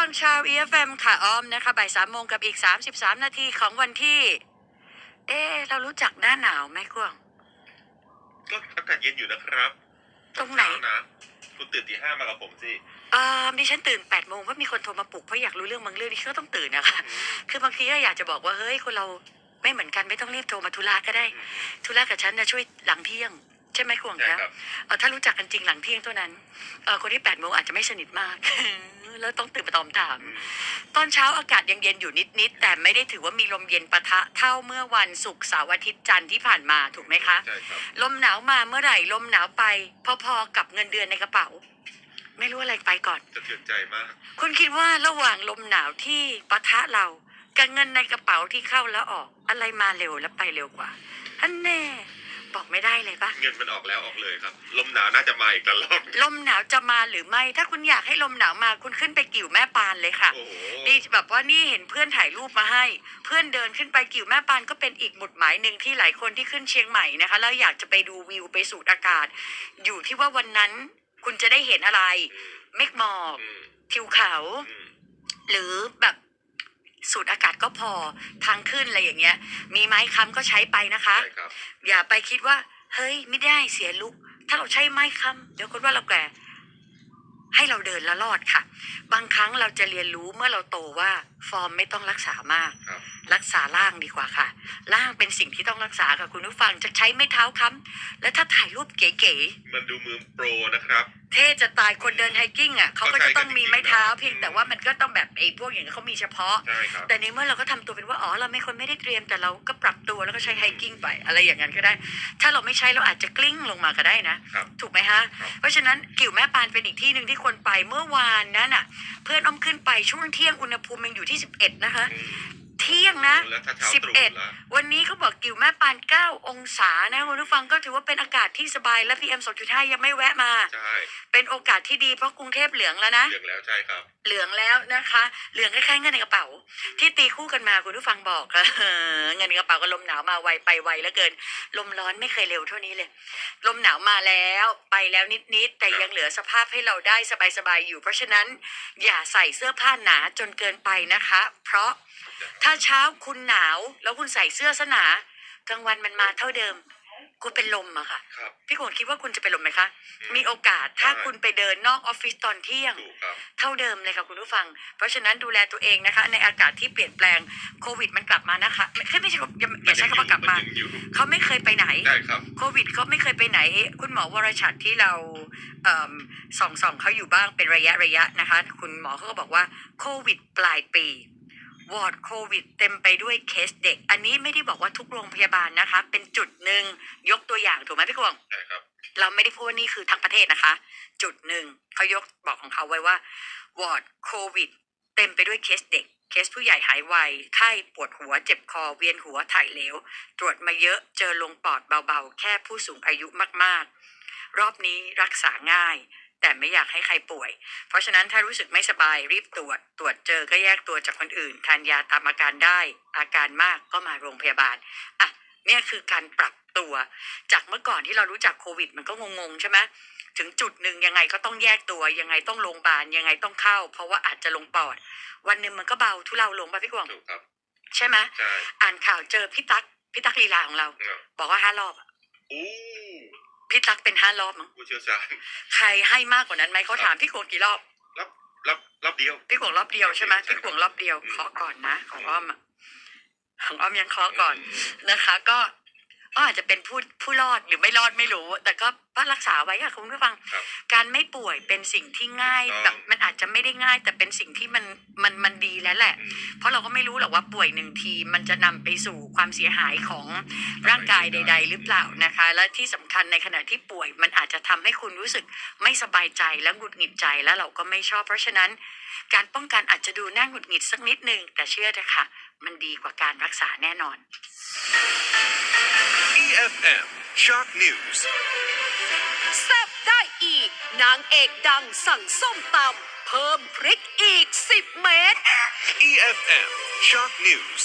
ฟังชาว EFM ค่ะออมนะคะบ่ายสามโมงกับอีก33นาทีของวันที่ เอ๊ะเรารู้จักหน้าหนาวไหมกวาง ก็อากาศเย็นอยู่นะครับตรงไหน เช้านะ คุณตื่นตีห้ามากับผมสิ เอ่อดิฉันตื่น8ปดโมงเพราะมีคนโทรมาปลุกเพราะอยากรู้เรื่องบางเรื่องที่ก็ต้องตื่นนะคะ คือบางทีก็อยากจะบอกว่าเฮ้ยคนเราไม่เหมือนกันไม่ต้องรีบโทรมาธุระก็ได้ ธุระกับฉันนะช่วยหลังเที่ยง ใช่ไหมกวางใช่คะครับ เออถ้ารู้จักกันจริงหลังเที่ยงเท่านั้นเออคนที่8ปดโมงอาจจะไม่สนิทมาก แล้วต้องตื่นมาตอบถามอืมตอนเช้าอากาศยังเย็นอยู่นิด ๆ แต่ไม่ได้ถือว่ามีลมเย็นปะทะเท่าเมื่อวันศุกร์เสาร์อาทิตย์จันทร์ที่ผ่านมาถูกไหมคะ ใช่ครับ ลมหนาวมาเมื่อไหร่ ลมหนาวไป พอ ๆ กับเงินเดือนในกระเป๋า ไม่รู้อะไรไปก่อน จะเทือนใจมาก คุณคิดว่าระหว่างลมหนาวที่ปะทะเรา กับเงินในกระเป๋าที่เข้าแล้วออกอะไรมาเร็วและไปเร็วกว่าอันแน่ บอกไม่ได้เลยปะเงินมันออกแล้วออกเลยครับ ลมหนาวน่าจะมาอีกตลอดลมหนาวจะมาหรือไม่ ถ้าคุณอยากให้ลมหนาวมาคุณขึ้นไปกิ่วแม่ปานเลยค่ะโอ้โหนี่แบบว่านี่เห็นเพื่อนถ่ายรูปมาให้ เพื่อนเดินขึ้นไปกิ่วแม่ปานก็เป็นอีกหมุดหมายหนึ่งที่หลายคนที่ขึ้นเชียงใหม่นะคะแล้วอยากจะไปดูวิวไปสูดอากาศ อยู่ที่ว่าวันนั้นคุณจะได้เห็นอะไรอืมเมฆหมอกอืมทิวเขา อืมหรือแบบ สูดอากาศก็พอทางขึ้นอะไรอย่างเงี้ย มีไม้ค้ำก็ใช้ไปนะคะ ใช่ครับ อย่าไปคิดว่า เฮ้ยไม่ได้เสียลุก ถ้าเราใช้ไม้ค้ำเดี๋ยวคนว่าเราแก่ ให้เราเดินแล้วรอดค่ะ บางครั้งเราจะเรียนรู้เมื่อเราโตว่า ฟอร์มไม่ต้องรักษามาก ครับ รักษาล่างดีกว่าค่ะ ล่างเป็นสิ่งที่ต้องรักษาค่ะคุณผู้ฟังจะใช้ไม้เท้าค้ำและถ้าถ่ายรูปเก๋มันดูมือโปรนะครับๆเท่จะตายคนเดินไฮกิ้งอะเขาก็จะต้องมีไม้เท้าเขาใช้กันจริงๆเพียงแต่ว่ามันก็ต้องแบบไอ้พวกอย่างนี้เขามีเฉพาะใช่ครับแต่ในเมื่อเราก็ทำตัวเป็นว่าอ๋อเราไม่คนไม่ได้เตรียมแต่เราก็ปรับตัวแล้วก็ใช้ไฮกิ้งไปอะไรอย่างนั้นก็ได้ ถ้าเราไม่ใช้เราอาจจะกลิ้งลงมาก็ได้นะครับถูกไหมฮะครับเพราะฉะนั้นกิ่วแม่ปานเป็นอีกที่หนึ่งที่คนไปเมื่อวานนั้นน่ะ เพื่อนอ้อมขึ้นไปช่วงเที่ยงอุณหภูมิยังอยู่ที่ 11 นะคะอืม เที่ยงนะ แล้วถ้าเช้าสิบตรู่เอ็ดแล้ววันนี้เขาบอกกิ่วแม่ปาน 9 องศานะคุณผู้ฟังก็ถือว่าเป็นอากาศที่สบายและ PM 2.5ยังไม่แวะมา ใช่เป็นโอกาสที่ดีเพราะกรุงเทพเหลืองแล้วนะเหลืองแล้วใช่ครับเหลืองแล้วนะคะ เหลืองคล้ายๆเงินในกระเป๋า ที่ตีคู่กันมาคุณผู้ฟังบอกเงินในกระเป๋ากับลมหนาวมาไวไปไวเหลือเกิน ลมร้อนไม่เคยเร็วเท่านี้เลย ลมหนาวมาแล้วไปแล้วนิดๆแต่ยังเหลือสภาพให้เราได้สบายๆอยู่ เพราะฉะนั้นอย่าใส่เสื้อผ้าหนาจนเกินไปนะคะ เพราะถ้าเช้าคุณหนาวแล้วคุณใส่เสื้อซะหนากลางวันมันมาเท่าเดิม คุณเป็นลมอะค่ะ ครับ พี่โกนคิดว่าคุณจะเป็นลมไหมคะ อืมีโอกาสถ้าใช่คุณไปเดินนอกออฟฟิศตอนเที่ยง ถูกครับ เท่าเดิมเลยค่ะคุณผู้ฟัง เพราะฉะนั้นดูแลตัวเองนะคะ ในอากาศที่เปลี่ยนแปลงโควิดมันกลับมานะคะไม่ไม่ใช่อย่าอย่าใช้คำว่ากลับมา นยังอยู่เขาไม่เคยไปไหน ได้ครับ โควิดเขาไม่เคยไปไหน คุณหมอวรชัดที่เราเอิ่มส่องส่องเขาอยู่บ้างเป็นระยะระยะนะคะ คุณหมอเขาก็บอกว่าโควิดปลายปี วอร์ดโควิดเต็มไปด้วยเคสเด็ก อันนี้ไม่ได้บอกว่าทุกโรงพยาบาลนะคะ เป็นจุดหนึ่งยกตัวอย่างถูกไหมพี่กวางใช่ครับเราไม่ได้พูดว่านี่คือทั้งประเทศนะคะ จุดหนึ่งเขายกบอกของเขาไว้ว่าวอร์ดโควิดเต็มไปด้วยเคสเด็ก เคสผู้ใหญ่หายไวไข้ปวดหัวเจ็บคอเวียนหัวถ่ายเหลว ตรวจมาเยอะเจอลงปอดเบาๆ แค่ผู้สูงอายุมากๆ รอบนี้รักษาง่าย แต่ไม่อยากให้ใครป่วย เพราะฉะนั้นถ้ารู้สึกไม่สบายรีบตรวจ ตรวจเจอก็แยกตัวจากคนอื่น ทานยาตามอาการได้ อาการมากก็มาโรงพยาบาล อะ เนี่ยคือการปรับตัว จากเมื่อก่อนที่เรารู้จักโควิด มันก็งงๆใช่ไหมถึงจุดหนึ่งยังไงก็ต้องแยกตัว ยังไงต้องโรงพยาบาลยังไงต้องเข้า เพราะว่าอาจจะลงปอด วันหนึ่งมันก็เบาทุเลาลงป่ะพี่กวางถูกครับใช่ไหมใช่อ่านข่าวเจอพี่ตั๊กพี่ตั๊กลีลาของเราเนอะบอกว่าห้ารอบอะอู้ พี่ตั๊กเป็นห้ารอบมั้งผู้เชี่ยวชาญใครให้มากกว่านั้นไหมเขาถามพี่กวงกี่รอบรับรับรับเดียว พี่กวงรอบเดียวใช่ไหมใช่พี่กวงรอบเดียวอืมขอก่อนนะของอ้อมอะของอ้อมยังขอก่อนนะคะ ก็ ก็อาจจะเป็นผู้ผู้รอดหรือไม่รอดไม่รู้ แต่ก็ก็รักษาไว้ค่ะคุณผู้ฟัง ครับการไม่ป่วยเป็นสิ่งที่ง่ายถูกแบต้องบมันอาจจะไม่ได้ง่าย แต่เป็นสิ่งที่มันมันมันดีแล้วแหละ อืม เพราะเราก็ไม่รู้หรอกว่าป่วยหนึ่งที มันจะนำไปสู่ความเสียหายของร่างกายใด ๆ หรือเปล่านะคะ และที่สำคัญในขณะที่ป่วยมันอาจจะทำให้คุณรู้สึกไม่สบายใจและหงุดหงิดใจแล้วเราก็ไม่ชอบ เพราะฉะนั้น การป้องกันอาจจะดูน่าหงุดหงิดสักนิดนึงแต่เชื่อเถอะค่ะ มันดีกว่าการรักษาแน่นอน EFM Shock News แซ่บได้อีก นางเอกดังสั่งส้มตำเพิ่มพริกอีก 10 เม็ด EFM Shock News